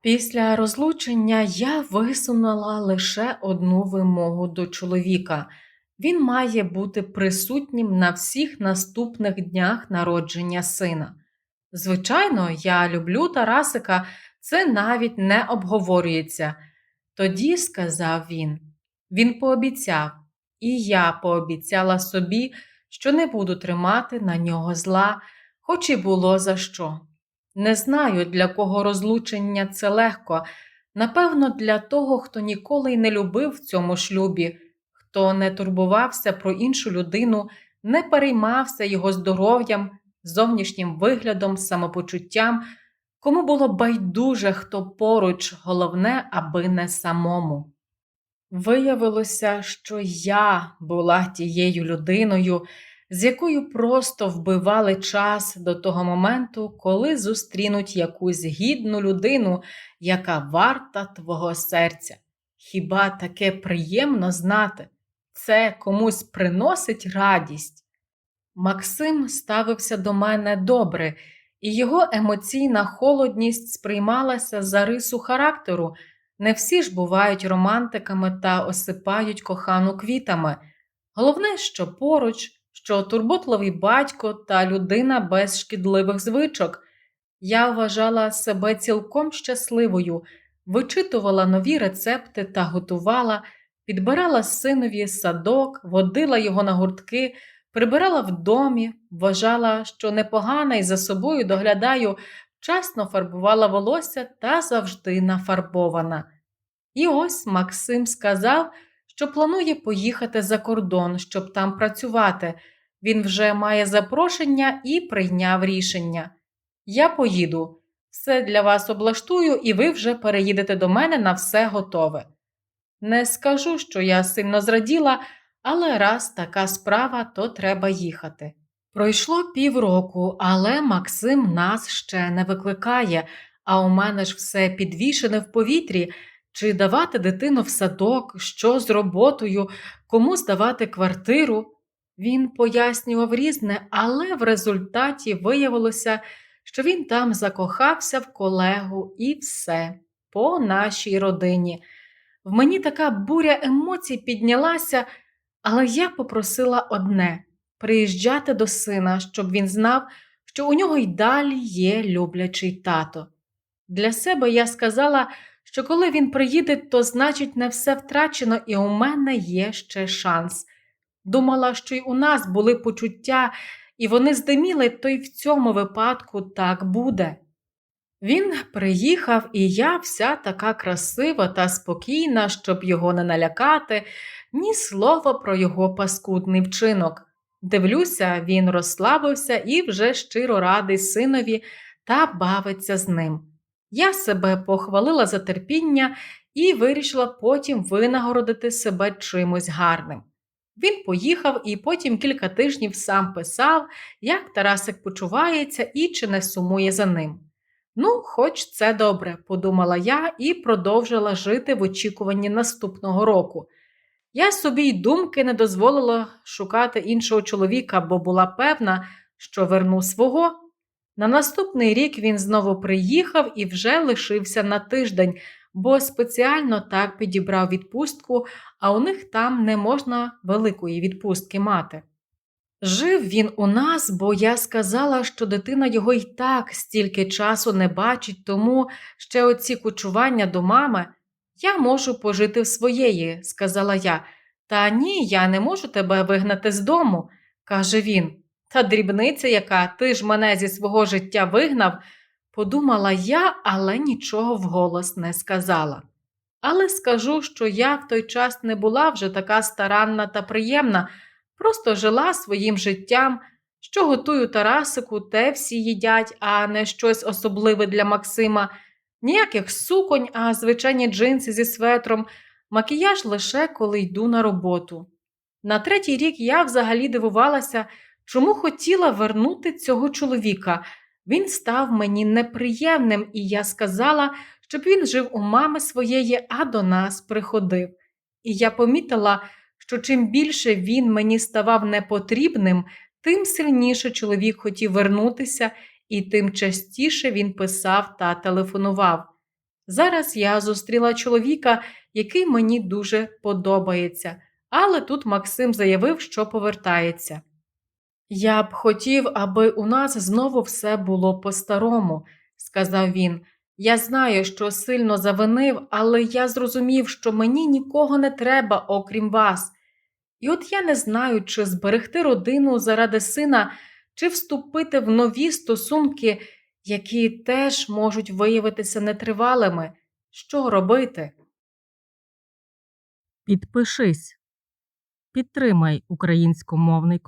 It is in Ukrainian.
Після розлучення я висунула лише одну вимогу до чоловіка. Він має бути присутнім на всіх наступних днях народження сина. Звичайно, я люблю Тарасика, це навіть не обговорюється. Тоді сказав він. Він пообіцяв, і я пообіцяла собі, що не буду тримати на нього зла, хоч і було за що. Не знаю, для кого розлучення це легко. Напевно, для того, хто ніколи й не любив в цьому шлюбі, хто не турбувався про іншу людину, не переймався його здоров'ям, зовнішнім виглядом, самопочуттям, кому було байдуже, хто поруч, головне, аби не самому. Виявилося, що я була тією людиною, з якою просто вбивали час до того моменту, коли зустрінуть якусь гідну людину, яка варта твого серця. Хіба таке приємно знати? Це комусь приносить радість. Максим ставився до мене добре, і його емоційна холодність сприймалася за рису характеру. Не всі ж бувають романтиками та осипають кохану квітами. Головне, що поруч що турботливий батько та людина без шкідливих звичок. Я вважала себе цілком щасливою, вичитувала нові рецепти та готувала, підбирала синові садок, водила його на гуртки, прибирала в домі, вважала, що непогана і за собою доглядаю, вчасно фарбувала волосся та завжди нафарбована. І ось Максим сказав, що планує поїхати за кордон, щоб там працювати. Він вже має запрошення і прийняв рішення. Я поїду, все для вас облаштую, і ви вже переїдете до мене на все готове. Не скажу, що я сильно зраділа, але раз така справа, то треба їхати. Пройшло півроку, але Максим нас ще не викликає, а у мене ж все підвішене в повітрі. Чи давати дитину в садок, що з роботою, кому здавати квартиру. Він пояснював різне, але в результаті виявилося, що він там закохався в колегу і все по нашій родині. В мені така буря емоцій піднялася, але я попросила одне приїжджати до сина, щоб він знав, що у нього й далі є люблячий тато. Для себе я сказала, що коли він приїде, то значить не все втрачено, і у мене є ще шанс. Думала, що й у нас були почуття, і вони здиміли, то й в цьому випадку так буде. Він приїхав, і я вся така красива та спокійна, щоб його не налякати, ні слова про його паскудний вчинок. Дивлюся, він розслабився і вже щиро радий синові та бавиться з ним. Я себе похвалила за терпіння і вирішила потім винагородити себе чимось гарним. Він поїхав і потім кілька тижнів сам писав, як Тарасик почувається і чи не сумує за ним. Ну, хоч це добре, подумала я і продовжила жити в очікуванні наступного року. Я собі й думки не дозволила шукати іншого чоловіка, бо була певна, що верну свого. На наступний рік він знову приїхав і вже лишився на тиждень, бо спеціально так підібрав відпустку, а у них там не можна великої відпустки мати. Жив він у нас, бо я сказала, що дитина його й так стільки часу не бачить, тому ще оці кучування до мами я можу пожити в своєї, сказала я. Та ні, я не можу тебе вигнати з дому, каже він. Та дрібниця яка, ти ж мене зі свого життя вигнав, подумала я, але нічого вголос не сказала. Але скажу, що я в той час не була вже така старанна та приємна, просто жила своїм життям, що готую Тарасику, те всі їдять, а не щось особливе для Максима, ніяких суконь, а звичайні джинси зі светром, макіяж лише коли йду на роботу. На третій рік я взагалі дивувалася, чому хотіла вернути цього чоловіка. Він став мені неприємним, і я сказала, щоб він жив у мами своєї, а до нас приходив. І я помітила, що чим більше він мені ставав непотрібним, тим сильніше чоловік хотів вернутися, і тим частіше він писав та телефонував. Зараз я зустріла чоловіка, який мені дуже подобається, але тут Максим заявив, що повертається. Я б хотів, аби у нас знову все було по-старому, сказав він. Я знаю, що сильно завинив, але я зрозумів, що мені нікого не треба, окрім вас. І от я не знаю, чи зберегти родину заради сина, чи вступити в нові стосунки, які теж можуть виявитися нетривалими. Що робити? Підпишись. Підтримай українськомовний